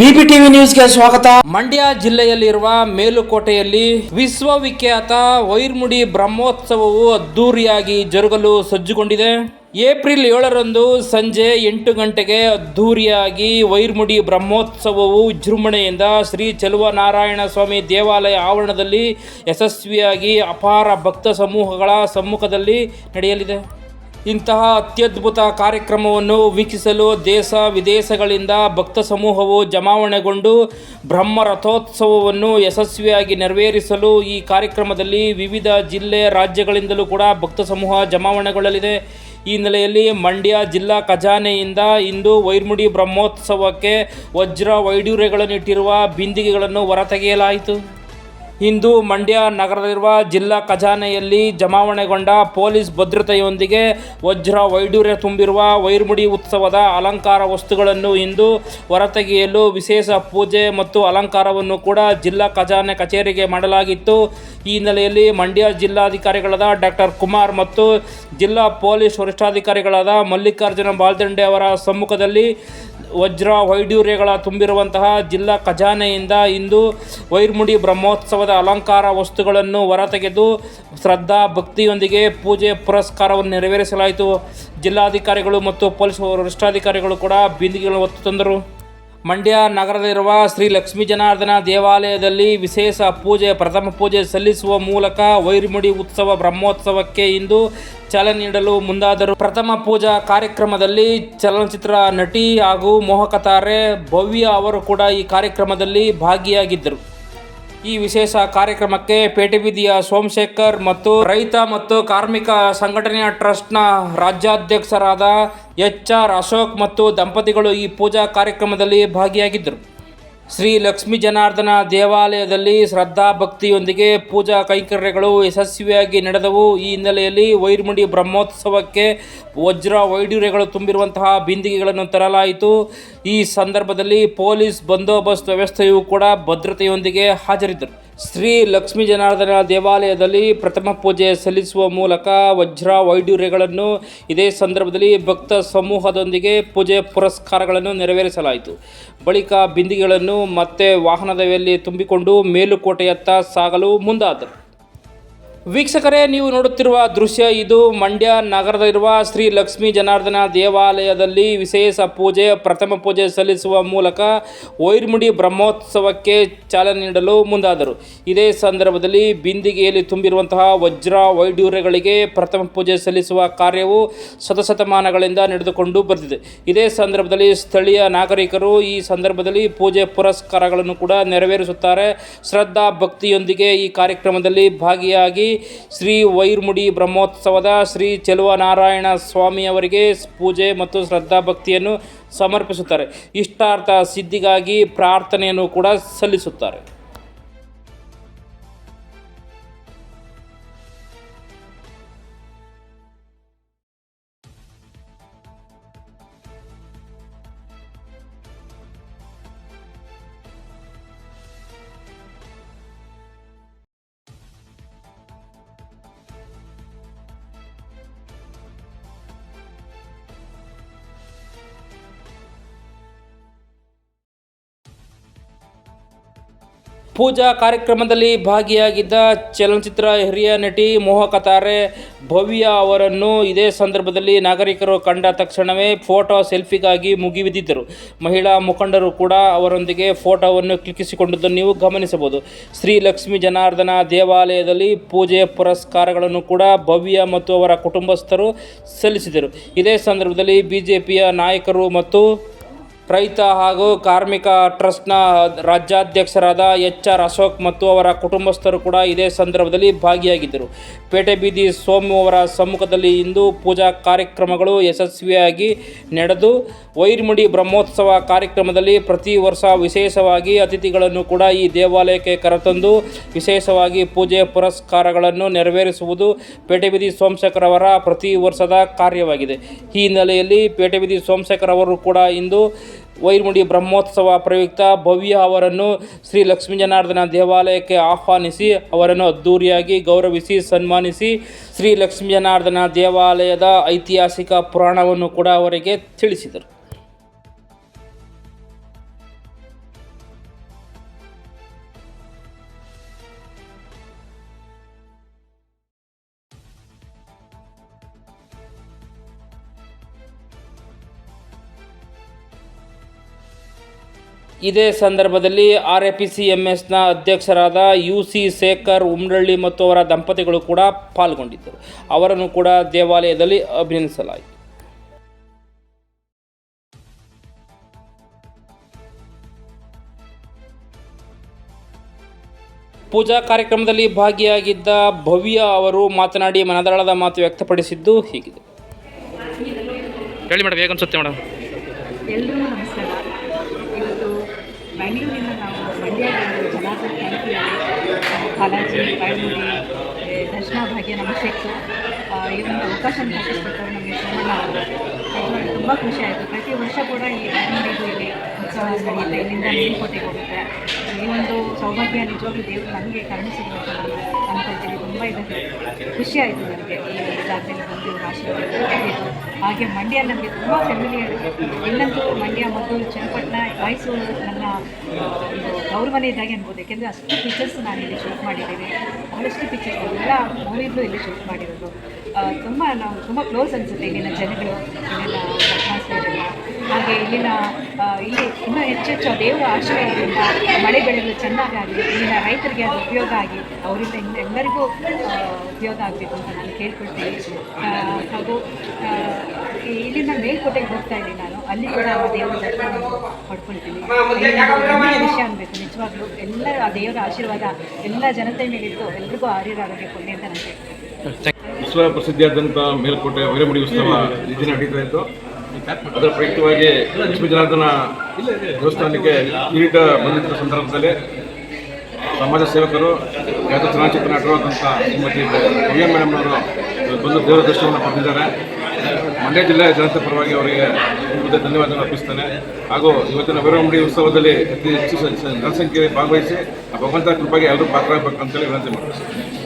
ಬಿಬಿಟಿವಿ ನ್ಯೂಸ್ಗೆ ಸ್ವಾಗತ. ಮಂಡ್ಯ ಜಿಲ್ಲೆಯಲ್ಲಿರುವ ಮೇಲುಕೋಟೆಯಲ್ಲಿ ವಿಶ್ವವಿಖ್ಯಾತ ವೈರ್ಮುಡಿ ಬ್ರಹ್ಮೋತ್ಸವವು ಅದ್ದೂರಿಯಾಗಿ ಜರುಗಲು ಸಜ್ಜುಗೊಂಡಿದೆ. ಏಪ್ರಿಲ್ ಏಳರಂದು ಸಂಜೆ ಎಂಟು ಗಂಟೆಗೆ ಅದ್ದೂರಿಯಾಗಿ ವೈರ್ಮುಡಿ ಬ್ರಹ್ಮೋತ್ಸವವು ವಿಜೃಂಭಣೆಯಿಂದ ಶ್ರೀ ಚೆಲುವನಾರಾಯಣ ಸ್ವಾಮಿ ದೇವಾಲಯ ಆವರಣದಲ್ಲಿ ಯಶಸ್ವಿಯಾಗಿ ಅಪಾರ ಭಕ್ತ ಸಮೂಹಗಳ ಸಮ್ಮುಖದಲ್ಲಿ ನಡೆಯಲಿದೆ. ಇಂತಹ ಅತ್ಯದ್ಭುತ ಕಾರ್ಯಕ್ರಮವನ್ನು ವೀಕ್ಷಿಸಲು ದೇಶ ವಿದೇಶಗಳಿಂದ ಭಕ್ತ ಸಮೂಹವು ಜಮಾವಣೆಗೊಂಡು ಬ್ರಹ್ಮ ರಥೋತ್ಸವವನ್ನು ಯಶಸ್ವಿಯಾಗಿ ನೆರವೇರಿಸಲು ಈ ಕಾರ್ಯಕ್ರಮದಲ್ಲಿ ವಿವಿಧ ಜಿಲ್ಲೆ ರಾಜ್ಯಗಳಿಂದಲೂ ಕೂಡ ಭಕ್ತ ಸಮೂಹ ಜಮಾವಣೆಗೊಳ್ಳಲಿದೆ. ಈ ಹಿನ್ನೆಲೆಯಲ್ಲಿ ಮಂಡ್ಯ ಜಿಲ್ಲಾ ಖಜಾನೆಯಿಂದ ಇಂದು ವೈರ್ಮುಡಿ ಬ್ರಹ್ಮೋತ್ಸವಕ್ಕೆ ವಜ್ರ ವೈಡೂರ್ಯಗಳನ್ನಿಟ್ಟಿರುವ ಬಿಂದಿಗೆಗಳನ್ನು ಹೊರತೆಗೆಯಲಾಯಿತು. ಇಂದು ಮಂಡ್ಯ ನಗರದಲ್ಲಿರುವ ಜಿಲ್ಲಾ ಖಜಾನೆಯಲ್ಲಿ ಜಮಾವಣೆಗೊಂಡ ಪೊಲೀಸ್ ಭದ್ರತೆಯೊಂದಿಗೆ ವಜ್ರ ವೈಡೂರ್ಯ ತುಂಬಿರುವ ವೈರ್ಮುಡಿ ಉತ್ಸವದ ಅಲಂಕಾರ ವಸ್ತುಗಳನ್ನು ಇಂದು ಹೊರತೆಗೆಯಲು ವಿಶೇಷ ಪೂಜೆ ಮತ್ತು ಅಲಂಕಾರವನ್ನು ಕೂಡ ಜಿಲ್ಲಾ ಖಜಾನೆ ಕಚೇರಿಗೆ ಮಾಡಲಾಗಿತ್ತು. ಈ ಹಿನ್ನೆಲೆಯಲ್ಲಿ ಮಂಡ್ಯ ಜಿಲ್ಲಾಧಿಕಾರಿಗಳಾದ ಡಾಕ್ಟರ್ ಕುಮಾರ್ ಮತ್ತು ಜಿಲ್ಲಾ ಪೊಲೀಸ್ ವರಿಷ್ಠಾಧಿಕಾರಿಗಳಾದ ಮಲ್ಲಿಕಾರ್ಜುನ ಬಾಲ್ದಂಡೆ ಅವರ ಸಮ್ಮುಖದಲ್ಲಿ ವಜ್ರ ವೈಡೂರ್ಯಗಳ ತುಂಬಿರುವಂತಹ ಜಿಲ್ಲಾ ಖಜಾನೆಯಿಂದ ಇಂದು ವೈರ್ಮುಡಿ ಬ್ರಹ್ಮೋತ್ಸವದ ಅಲಂಕಾರ ವಸ್ತುಗಳನ್ನು ಹೊರತೆಗೆದು ಶ್ರದ್ಧಾ ಭಕ್ತಿಯೊಂದಿಗೆ ಪೂಜೆ ಪುರಸ್ಕಾರವನ್ನು ನೆರವೇರಿಸಲಾಯಿತು. ಜಿಲ್ಲಾಧಿಕಾರಿಗಳು ಮತ್ತು ಪೊಲೀಸ್ ವರಿಷ್ಠಾಧಿಕಾರಿಗಳು ಕೂಡ ಬಿಂದಿಗೆಗಳನ್ನು ಒತ್ತು ತಂದರು. ಮಂಡ್ಯ ನಗರದಲ್ಲಿರುವ ಶ್ರೀ ಲಕ್ಷ್ಮೀ ಜನಾರ್ದನ ದೇವಾಲಯದಲ್ಲಿ ವಿಶೇಷ ಪೂಜೆ, ಪ್ರಥಮ ಪೂಜೆ ಸಲ್ಲಿಸುವ ಮೂಲಕ ವೈರ್ಮುಡಿ ಉತ್ಸವ ಬ್ರಹ್ಮೋತ್ಸವಕ್ಕೆ ಇಂದು ಚಾಲನೆ ನೀಡಲು ಮುಂದಾದರು. ಪ್ರಥಮ ಪೂಜಾ ಕಾರ್ಯಕ್ರಮದಲ್ಲಿ ಚಲನಚಿತ್ರ ನಟಿ ಹಾಗೂ ಮೋಹಕತಾರೆ ಭವ್ಯ ಅವರು ಕೂಡ ಈ ಕಾರ್ಯಕ್ರಮದಲ್ಲಿ ಭಾಗಿಯಾಗಿದ್ದರು. ಈ ವಿಶೇಷ ಕಾರ್ಯಕ್ರಮಕ್ಕೆ ಪೇಟೆಬೀದಿಯ ಸೋಮಶೇಖರ್ ಮತ್ತು ರೈತ ಮತ್ತು ಕಾರ್ಮಿಕ ಸಂಘಟನೆಯ ಟ್ರಸ್ಟ್ನ ರಾಜ್ಯಾಧ್ಯಕ್ಷರಾದ ಎಚ್ ಆರ್ ಅಶೋಕ್ ಮತ್ತು ದಂಪತಿಗಳು ಈ ಪೂಜಾ ಕಾರ್ಯಕ್ರಮದಲ್ಲಿ ಭಾಗಿಯಾಗಿದ್ದರು. ಶ್ರೀ ಲಕ್ಷ್ಮೀ ಜನಾರ್ದನ ದೇವಾಲಯದಲ್ಲಿ ಶ್ರದ್ಧಾ ಭಕ್ತಿಯೊಂದಿಗೆ ಪೂಜಾ ಕೈಂಕರ್ಯಗಳು ಯಶಸ್ವಿಯಾಗಿ ನಡೆದವು. ಈ ಹಿನ್ನೆಲೆಯಲ್ಲಿ ವೈರ್ಮುಡಿ ಬ್ರಹ್ಮೋತ್ಸವಕ್ಕೆ ವಜ್ರ ವೈಡೂರ್ಯಗಳು ತುಂಬಿರುವಂತಹ ಬಿಂದಿಗೆಗಳನ್ನು ತರಲಾಯಿತು. ಈ ಸಂದರ್ಭದಲ್ಲಿ ಪೊಲೀಸ್ ಬಂದೋಬಸ್ತ್ ವ್ಯವಸ್ಥೆಯೂ ಕೂಡ ಭದ್ರತೆಯೊಂದಿಗೆ ಹಾಜರಿದ್ದರು. ಶ್ರೀ ಲಕ್ಷ್ಮೀ ಜನಾರ್ದನ ದೇವಾಲಯದಲ್ಲಿ ಪ್ರಥಮ ಪೂಜೆ ಸಲ್ಲಿಸುವ ಮೂಲಕ ವಜ್ರ ವೈಡೂರ್ಯಗಳನ್ನು ಇದೇ ಸಂದರ್ಭದಲ್ಲಿ ಭಕ್ತ ಸಮೂಹದೊಂದಿಗೆ ಪೂಜೆ ಪುರಸ್ಕಾರಗಳನ್ನು ನೆರವೇರಿಸಲಾಯಿತು. ಬಳಿಕ ಬಿಂದಿಗೆಗಳನ್ನು ಮತ್ತೆ ವಾಹನದಲ್ಲಿ ತುಂಬಿಕೊಂಡು ಮೇಲುಕೋಟೆಯತ್ತ ಸಾಗಲು ಮುಂದಾದರು. ವೀಕ್ಷಕರೇ, ನೀವು ನೋಡುತ್ತಿರುವ ದೃಶ್ಯ ಇದು. ಮಂಡ್ಯ ನಗರದಲ್ಲಿರುವ ಶ್ರೀ ಲಕ್ಷ್ಮೀ ಜನಾರ್ದನ ದೇವಾಲಯದಲ್ಲಿ ವಿಶೇಷ ಪೂಜೆ, ಪ್ರಥಮ ಪೂಜೆ ಸಲ್ಲಿಸುವ ಮೂಲಕ ವೈರ್ಮುಡಿ ಬ್ರಹ್ಮೋತ್ಸವಕ್ಕೆ ಚಾಲನೆ ನೀಡಲು ಮುಂದಾದರು. ಇದೇ ಸಂದರ್ಭದಲ್ಲಿ ಬಿಂದಿಗೆಯಲ್ಲಿ ತುಂಬಿರುವಂತಹ ವಜ್ರ ವೈಡೂರ್ಯಗಳಿಗೆ ಪ್ರಥಮ ಪೂಜೆ ಸಲ್ಲಿಸುವ ಕಾರ್ಯವು ಶತಶತಮಾನಗಳಿಂದ ನಡೆದುಕೊಂಡು ಬರ್ತಿದೆ ಇದೇ ಸಂದರ್ಭದಲ್ಲಿ ಸ್ಥಳೀಯ ನಾಗರಿಕರು ಈ ಸಂದರ್ಭದಲ್ಲಿ ಪೂಜೆ ಪುರಸ್ಕಾರಗಳನ್ನು ಕೂಡ ನೆರವೇರಿಸುತ್ತಾರೆ. ಶ್ರದ್ಧಾ ಭಕ್ತಿಯೊಂದಿಗೆ ಈ ಕಾರ್ಯಕ್ರಮದಲ್ಲಿ ಭಾಗಿಯಾಗಿ ಶ್ರೀ ವೈರ್ಮುಡಿ ಬ್ರಹ್ಮೋತ್ಸವದ ಶ್ರೀ ಚೆಲುವನಾರಾಯಣ ಸ್ವಾಮಿಯವರಿಗೆ ಪೂಜೆ ಮತ್ತು ಶ್ರದ್ಧಾ ಭಕ್ತಿಯನ್ನು ಸಮರ್ಪಿಸುತ್ತಾರೆ. ಇಷ್ಟಾರ್ಥ ಸಿದ್ಧಿಗಾಗಿ ಪ್ರಾರ್ಥನೆಯನ್ನು ಕೂಡ ಸಲ್ಲಿಸುತ್ತಾರೆ. ಪೂಜಾ ಕಾರ್ಯಕ್ರಮದಲ್ಲಿ ಭಾಗಿಯಾಗಿದ್ದ ಚಲನಚಿತ್ರ ಹಿರಿಯ ನಟಿ ಮೋಹಕ ತಾರೆ ಭವ್ಯ ಅವರನ್ನು ಇದೇ ಸಂದರ್ಭದಲ್ಲಿ ನಾಗರಿಕರು ಕಂಡ ತಕ್ಷಣವೇ ಫೋಟೋ ಸೆಲ್ಫಿಗಾಗಿ ಮುಗಿಬಿದ್ದಿದ್ದರು. ಮಹಿಳಾ ಮುಖಂಡರು ಕೂಡ ಅವರೊಂದಿಗೆ ಫೋಟೋವನ್ನು ಕ್ಲಿಕ್ಕಿಸಿಕೊಂಡಿದ್ದನ್ನು ನೀವು ಗಮನಿಸಬಹುದು. ಶ್ರೀ ಲಕ್ಷ್ಮೀ ಜನಾರ್ದನ ದೇವಾಲಯದಲ್ಲಿ ಪೂಜೆ ಪುರಸ್ಕಾರಗಳನ್ನು ಕೂಡ ಭವ್ಯ ಮತ್ತು ಅವರ ಕುಟುಂಬಸ್ಥರು ಸಲ್ಲಿಸಿದರು ಇದೇ ಸಂದರ್ಭದಲ್ಲಿ ಬಿಜೆಪಿಯ ನಾಯಕರು ಮತ್ತು ರೈತ ಹಾಗೂ ಕಾರ್ಮಿಕ ಟ್ರಸ್ಟ್ನ ರಾಜ್ಯಾಧ್ಯಕ್ಷರಾದ ಎಚ್ ಆರ್ ಅಶೋಕ್ ಮತ್ತು ಅವರ ಕುಟುಂಬಸ್ಥರು ಕೂಡ ಇದೇ ಸಂದರ್ಭದಲ್ಲಿ ಭಾಗಿಯಾಗಿದ್ದರು. ಪೇಟೆ ಬೀದಿ ಸೋಮು ಅವರ ಸಮ್ಮುಖದಲ್ಲಿ ಇಂದು ಪೂಜಾ ಕಾರ್ಯಕ್ರಮಗಳು ಯಶಸ್ವಿಯಾಗಿ ನಡೆದು, ವೈರ್ಮುಡಿ ಬ್ರಹ್ಮೋತ್ಸವ ಕಾರ್ಯಕ್ರಮದಲ್ಲಿ ಪ್ರತಿ ವರ್ಷ ವಿಶೇಷವಾಗಿ ಅತಿಥಿಗಳನ್ನು ಕೂಡ ಈ ದೇವಾಲಯಕ್ಕೆ ಕರೆತಂದು, ವಿಶೇಷವಾಗಿ ಪೂಜೆ ಪುರಸ್ಕಾರಗಳನ್ನು ನೆರವೇರಿಸುವುದು ಪೇಟೆಬೀದಿ ಸೋಮಶೇಖರ್ ಅವರ ಪ್ರತಿ ವರ್ಷದ ಕಾರ್ಯವಾಗಿದೆ. ಈ ಹಿನ್ನೆಲೆಯಲ್ಲಿ ಪೇಟೆಬೀದಿ ಸೋಮಶೇಖರ್ ಅವರು ಕೂಡ ಇಂದು ವೈರ್ಮುಡಿ ಬ್ರಹ್ಮೋತ್ಸವ ಪ್ರಯುಕ್ತ ಭವ್ಯ ಅವರನ್ನು ಶ್ರೀ ಲಕ್ಷ್ಮೀ ಜನಾರ್ದನ ದೇವಾಲಯಕ್ಕೆ ಆಹ್ವಾನಿಸಿ, ಅವರನ್ನು ಅದ್ಧೂರಿಯಾಗಿ ಗೌರವಿಸಿ, ಸನ್ಮಾನಿಸಿ, ಶ್ರೀ ಲಕ್ಷ್ಮೀ ಜನಾರ್ದನ ದೇವಾಲಯದ ಐತಿಹಾಸಿಕ ಪುರಾಣವನ್ನು ಕೂಡ ಅವರಿಗೆ ತಿಳಿಸಿದರು. ಇದೇ ಸಂದರ್ಭದಲ್ಲಿ R A P C M ಎಸ್ನ ಅಧ್ಯಕ್ಷರಾದ ಯು ಸಿ ಶೇಖರ್ ಉಮ್ರಳ್ಳಿ ಮತ್ತು ಅವರ ದಂಪತಿಗಳು ಕೂಡ ಪಾಲ್ಗೊಂಡಿದ್ದರು. ಅವರನ್ನು ಕೂಡ ದೇವಾಲಯದಲ್ಲಿ ಅಭಿನಂದಿಸಲಾಯಿತು. ಪೂಜಾ ಕಾರ್ಯಕ್ರಮದಲ್ಲಿ ಭಾಗಿಯಾಗಿದ್ದ ಭವ್ಯ ಅವರು ಮಾತನಾಡಿ ಮನದಾಳದ ಮಾತು ವ್ಯಕ್ತಪಡಿಸಿದ್ದು ಹೀಗಿದೆ. ಹೇಳಿ ಮೇಡಮ್ ಹೇಗನ್ಸುತ್ತೆ ಮೇಡಮ್? ಎಲ್ರಿಗೂ ನಮಸ್ಕಾರ. ಇವತ್ತು ಬೆಂಗಳೂರಿನ ನಾವು ಮಂಡ್ಯದಲ್ಲಿ ಜನಾರ್ದನ್ ಕ್ಯಾಂಪಿನಲ್ಲಿ ಬಾಲಾಜಿ ಬಾಳ್ಮುಡಿ ದರ್ಶನ ಭಾಗ್ಯ ನಮಸ್ತೆಕ್ಕು ಈ ಒಂದು ಅವಕಾಶ ಕಲ್ಪಿಸ್ಬೇಕಾದ್ರೆ ನಮಗೆ ಸೋಮಣ್ಣ ಅವರು ತುಂಬ ಖುಷಿ ಆಯಿತು. ಪ್ರತಿ ವರ್ಷ ಕೂಡ ಈ ಬಾಳ್ಮುಡಿಗೂ ಇಲ್ಲಿ ಉತ್ಸವ ನಡೆಯುತ್ತೆ ಇಲ್ಲಿಂದ ಮೇಲ್ಕೋಟೆಗೆ ಹೋಗುತ್ತೆ. ಈ ಒಂದು ಸೌಭಾಗ್ಯ ನಿಜವಾಗ್ಲೂ ದೇವರು ನಮಗೆ ಕರುಣಿಸಿದ್ರು ಅಂತ ತುಂಬ ಇದೆ ಖುಷಿ ಆಯಿತು ನನಗೆ ಈ ಜಾತ್ರೆಯಲ್ಲಿ ಬಂದು ಹಾಗೆ ಮಂಡ್ಯ ನನಗೆ ತುಂಬ ಫೆಮಿಲಿಯರ್ ಎಲ್ಲಂತೂ ಮಂಡ್ಯ, ಮದ್ದೂರು, ಚನ್ನಪಟ್ಟಣ, ಮೈಸೂರು ನನ್ನ ಒಂದು ಗೌರವನೇ ಇದ್ದಾಗೆ ಅನ್ಬೋದು. ಯಾಕೆಂದರೆ ಅಷ್ಟು ಪಿಕ್ಚರ್ಸ್ ನಾನು ಇಲ್ಲಿ ಶೂಟ್ ಮಾಡಿದ್ದೀನಿ. ಬಹಳಷ್ಟು ಪಿಕ್ಚರ್ಸ್ ಎಲ್ಲ ಮೂವಿಗಳು ಇಲ್ಲಿ ಶೂಟ್ ಮಾಡಿರೋದು. ತುಂಬ ನಾವು ತುಂಬ ಕ್ಲೋಸ್ ಅನಿಸುತ್ತೆ ಇಲ್ಲಿನ ಜನಗಳು, ಇಲ್ಲಿನ ಅಟ್ಮಾಸ್ಫಿಯರ್ ಎಲ್ಲ ಹಾಗೆ ಇಲ್ಲಿನ ಇಲ್ಲಿ ಇನ್ನೂ ಹೆಚ್ಚೆಚ್ಚು ದೇವರ ಆಶ್ರಯದಿಂದ ಮಳೆ ಬೆಳೆಗಳು ಚೆನ್ನಾಗಾಗಲಿ ಇಲ್ಲಿನ ರೈತರಿಗೆ ಅದು ಉಪಯೋಗ ಆಗಿ ಅವರಿಂದ ಇನ್ನು ಎಲ್ಲರಿಗೂ ಉಪಯೋಗ ಆಗಬೇಕು ಅಂತ ನಾನು ಕೇಳ್ಕೊಳ್ತೀನಿ. ಹಾಗೂ ಇಲ್ಲಿನ ಮೇಲ್ಕೋಟೆಗೆ ಹೋಗ್ತಾ ಇದ್ದೀನಿ ನಾನು. ಅಲ್ಲಿ ಕೂಡ ಆ ದೇವರ ದರ್ಶನ ಪಡ್ಕೊಳ್ತೀನಿ. ಇಲ್ಲಿ ನಾನು ಹೆಮ್ಮೆಯ ವಿಷಯ ಅನ್ಬೇಕು. ನಿಜವಾಗ್ಲೂ ಎಲ್ಲ ಆ ದೇವರ ಆಶೀರ್ವಾದ ಎಲ್ಲ ಜನತೆ ಮೇಲಿದ್ದು ಎಲ್ರಿಗೂ ಆರೋಗ್ಯ ಕೊಡಲಿ ಅಂತ ನನಗೆ ವಿಶ್ವ ಪ್ರಸಿದ್ಧಿಯಾದಂಥ ಮೇಲ್ಕೋಟೆ ವೈರಮುಡಿ ಉತ್ಸವ ನಡೀತಾ ಇತ್ತು. ಅದರ ಪ್ರಯುಕ್ತವಾಗಿ ಲಕ್ಷ್ಮೀ ಜನಾರ್ದನ ದೇವಸ್ಥಾನಕ್ಕೆ ಕಿರೀಟ ಬಂದಿದ್ದ ಸಂದರ್ಭದಲ್ಲಿ ಸಮಾಜ ಸೇವಕರು, ಖ್ಯಾತ ಚಲನಚಿತ್ರ ನಟರಾದಂಥ ಶ್ರೀಮತಿ ಪ್ರಿಯ ಮೇಡಮ್ ಅವರು ಬಂದು ದೇವರ ದರ್ಶನವನ್ನು ಪಡೆದಿದ್ದಾರೆ. ಮಂಡ್ಯ ಜಿಲ್ಲೆಯ ಜನತೆ ಪರವಾಗಿ ಅವರಿಗೆ ಧನ್ಯವಾದಗಳನ್ನು ಅರ್ಪಿಸ್ತಾನೆ. ಹಾಗೂ ಇವತ್ತಿನ ವೀರಮುಡಿ ಉತ್ಸವದಲ್ಲಿ ಅತಿ ಹೆಚ್ಚು ಜನಸಂಖ್ಯೆಯಲ್ಲಿ ಭಾಗವಹಿಸಿ ಭಗವಂತ ಕೃಪೆಗೆ ಎಲ್ಲರೂ ಪಾತ್ರರಾಗಬೇಕು ಅಂತೇಳಿ ವಿನಂತಿ ಮಾಡ್ತೀನಿ.